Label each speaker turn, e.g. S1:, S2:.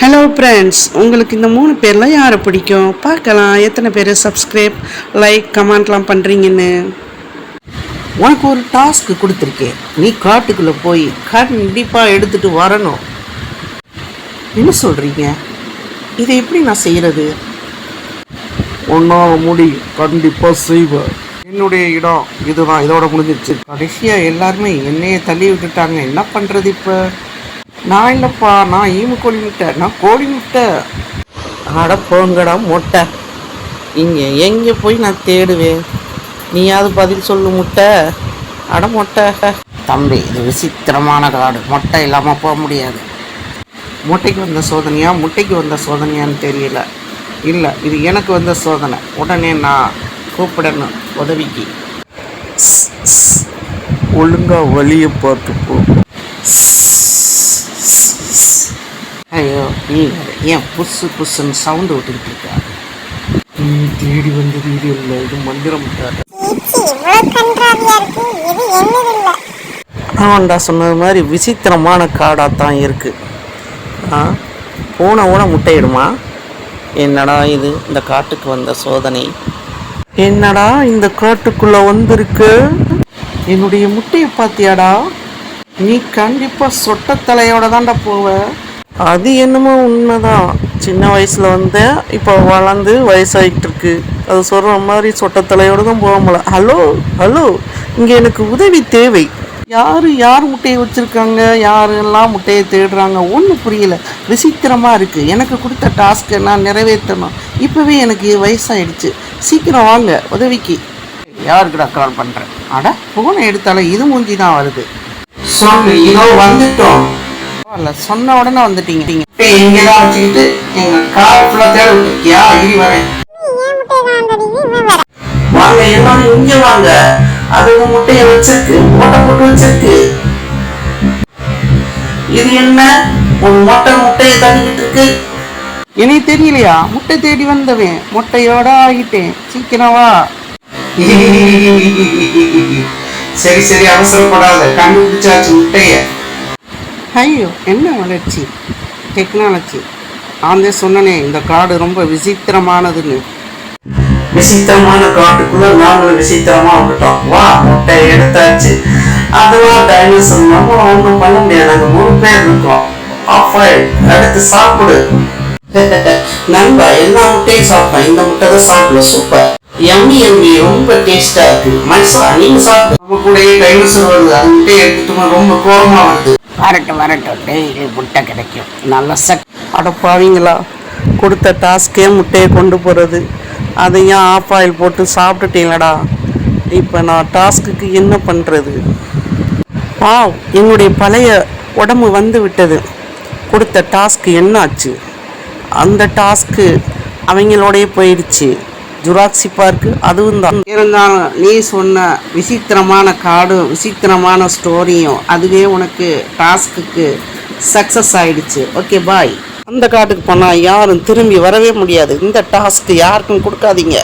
S1: Hello friends உங்களுக்கு இந்த மூணு பேரில் யாரை பிடிக்கும்? பார்க்கலாம் எத்தனை பேர் சப்ஸ்கிரைப் லைக் கமெண்ட்லாம் பண்ணுறீங்கன்னு
S2: உனக்கு ஒரு டாஸ்க் கொடுத்துருக்கேன். நீ காட்டுக்குள்ளே போய் கண்டிப்பாக எடுத்துட்டு வரணும். என்ன சொல்கிறீங்க இதை எப்படி நான் செய்கிறது
S3: உன்னால் முடியும் கண்டிப்பாக செய்வேன் என்னுடைய இடம் இதுதான். இதோட முடிஞ்சிருச்சு.
S2: கடைசியாக எல்லாருமே என்னையே தள்ளி விட்டுட்டாங்க. என்ன பண்ணுறது இப்போ? நான் இல்லைப்பா நான் ஈமு கோழி முட்டை நான் கோழி முட்டை. அட போங்கடா மொட்டை. இங்கே எங்கே போய் நான் தேடுவேன்? நீயாவது பதில் சொல்லு முட்டை. அட மொட்டை. தம்பி இது விசித்திரமான காடு. மொட்டை இல்லாமல் போக முடியாது. முட்டைக்கு வந்த சோதனையா முட்டைக்கு வந்த சோதனையான்னு தெரியல. இல்லை இது எனக்கு வந்த சோதனை. உடனே நான் கூப்பிடணும் உதவிக்கு.
S3: ஒழுங்கா வழியை பார்த்து போ.
S2: ஐயோ நீ ஏன் புஸ்ஸு புஸ்ஸுன்னு சவுண்டு விட்டுக்கிட்டு இருக்கா
S3: நீ தேடி வந்தது இது இல்லை இது மந்திரம்
S2: ஆமாண்டா சொன்னது மாதிரி விசித்திரமான காடாக தான் இருக்கு. ஆ? பூனை கூட முட்டையிடுமா? என்னடா இது இந்த காட்டுக்கு வந்த சோதனை. என்னடா இந்த காட்டுக்குள்ள வந்திருக்கு? என்னுடைய முட்டையை பாத்தியாடா நீ கண்டிப்பாக சொட்ட தலையோட தான்டா போவ. அது என்னமோ உண்மைதான். சின்ன வயசில் வந்து இப்போ வளர்ந்து வயசாகிட்டு இருக்கு அது சொல்கிற மாதிரி சொட்ட தலையோட தான் போக முடியல. ஹலோ ஹலோ இங்கே எனக்கு உதவி தேவை. யார் யார் முட்டையை வச்சிருக்காங்க? யாரெல்லாம் முட்டையை தேடுறாங்க? ஒன்றும் புரியல. விசித்திரமாக இருக்குது எனக்கு கொடுத்த டாஸ்க்கை நான் நிறைவேற்றணும். இப்போவே எனக்கு வயசாயிடுச்சு. சீக்கிரம் வாங்க உதவிக்கு. யாருக்குடா கால் பண்ணுறேன் அட போனை எடுத்தாலே இது மூஞ்சி தான் வருது. சொல்லு இதோ வந்துட்டோம். இல்ல சொன்ன உடனே வந்துட்டீங்க. இங்கதான் வச்சுக்கிட்டு எங்க கார் ஃபுல்லா தேட விட்டுருக்கியா? இடி வரேன். வாங்க எல்லாரும் இங்க வாங்க. அது முட்டைய வச்சிருக்கு மொட்டை போட்டு வச்சிருக்கு. இது என்ன? உன் மொட்டை முட்டையை தள்ளிக்கிட்டு இருக்கு. எனக்கு தெரியலையா? முட்டை தேடி வந்தவன் முட்டையோட ஆகிட்டேன். சீக்கிரம் வா. சரி சரி அவசரப்படாத கண்டுபிடிச்சாச்சு முட்டைய. ஐயோ என்ன வளர்ச்சி? டெக்னாலஜி. தான் சொன்னனே இந்த காடு ரொம்ப விசித்திரமானதுன்னு. விசித்திரமான காட்டுக்குள்ள நாங்களும் விசித்திரமா விட்டோம் வா முட்டை எடுத்தாச்சு. அதுவா டைனோசர் நம்ம ஒன்றும் பண்ண முடியாது. நாங்க மூணு பேர் இருக்கோம். ஆஃப் எடுத்து சாப்பிடு. நண்பா எல்லா முட்டையும் சாப்பிட்டேன் இந்த முட்டை தான் சாப்பிடல சூப்பர். எம்மி எம்மி ரொம்ப டேஸ்டா இருக்கு. மனுஷா நீங்க சாப்பிடு நம்ம கூடயே டைனோசர் வருது அந்த முட்டையை எடுத்துட்டு ரொம்ப கோபமா வருது வரட்டும் வரட்டும். டெய்லி முட்டை கிடைக்கும். நல்ல சக் அடப்பாவீங்களா கொடுத்த டாஸ்க்கே முட்டையை கொண்டு போகிறது அதையும் ஆஃப் ஆயில் போட்டு சாப்பிட்டுட்டீங்களடா. இப்போ நான் டாஸ்க்குக்கு என்ன பண்ணுறது வாவ் என்னுடைய பழைய உடம்பு வந்து விட்டது. கொடுத்த டாஸ்க் என்னாச்சு? அந்த டாஸ்க்கு அவங்களோடயே போயிடுச்சு. ஜுராக்சி பார்க்கு அதுவும் தான். இருந்தாலும் நீ சொன்ன விசித்திரமான காடும் விசித்திரமான ஸ்டோரியும் அதுவே உனக்கு டாஸ்க்குக்கு சக்ஸஸ் ஆயிடுச்சு. Okay bye. அந்த காட்டுக்கு போனால் யாரும் திரும்பி வரவே முடியாது. இந்த டாஸ்க்கு யாருக்கும் கொடுக்காதீங்க.